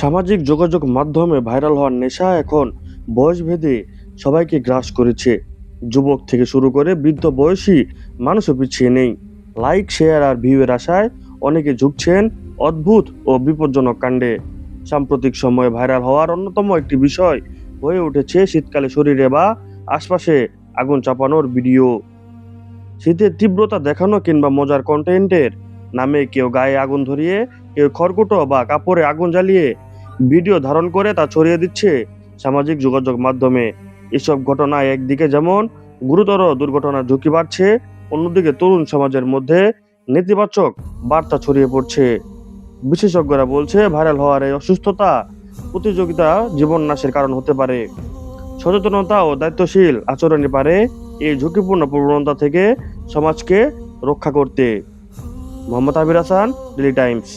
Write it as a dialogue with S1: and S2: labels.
S1: সামাজিক যোগাযোগ মাধ্যমে ভাইরাল হওয়ার নেশা এখন বয়সভেদে সবাইকে গ্রাস করেছে। যুবক থেকে শুরু করে বৃদ্ধ বয়সী মানুষও পিছিয়ে নেই। লাইক, শেয়ার আর ভিউয়ের আশায় অনেকে ঝুঁকছেন অদ্ভুত ও বিপজ্জনক কাণ্ডে। সাম্প্রতিক সময়ে ভাইরাল হওয়ার অন্যতম একটি বিষয় হয়ে উঠেছে শীতকালে শরীরে বা আশপাশে আগুন চাপানোর ভিডিও। শীতের তীব্রতা দেখানো কিংবা মজার কন্টেন্টের নামে কেউ গায়ে আগুন ধরিয়ে, কেউ খড়কুটো বা কাপড়ে আগুন জ্বালিয়ে ভিডিও ধারণ করে তা ছড়িয়ে দিচ্ছে সামাজিক যোগাযোগ মাধ্যমে। এসব ঘটনায় একদিকে যেমন গুরুতর দুর্ঘটনার ঝুঁকি বাড়ছে, অন্যদিকে তরুণ সমাজের মধ্যে নেতিবাচক বার্তা ছড়িয়ে পড়ছে। বিশেষজ্ঞরা বলছে, ভাইরাল হওয়ার এই অসুস্থতা প্রতিযোগিতা জীবন নাশের কারণ হতে পারে। সচেতনতা ও দায়িত্বশীল আচরণে পারে এই ঝুঁকিপূর্ণ প্রবণতা থেকে সমাজকে রক্ষা করতে। Mohammad Abir Hasan Daily Times